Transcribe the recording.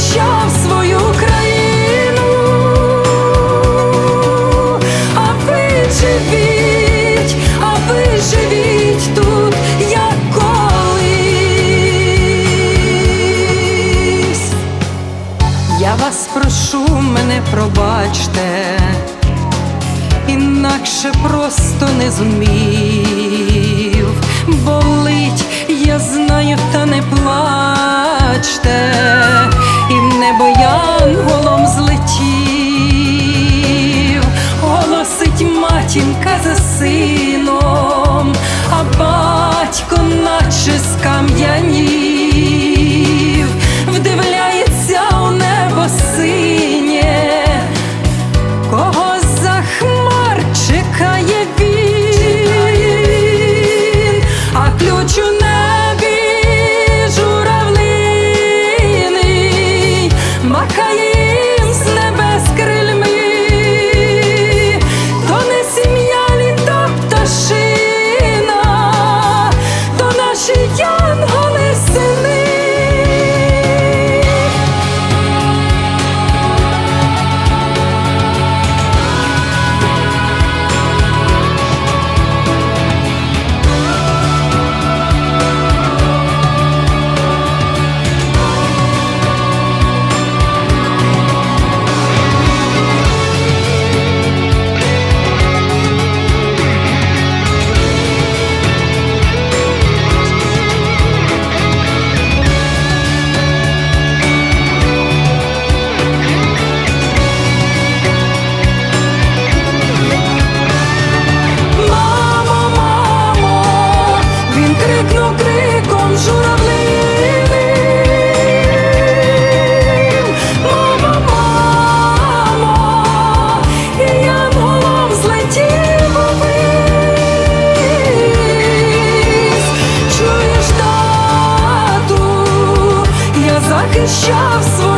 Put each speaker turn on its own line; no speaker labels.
Захищав свою країну, а ви живіть, а ви живіть тут, як колись. Я вас прошу, мене пробачте, інакше просто не зумів, болить, я знаю, захищав свою.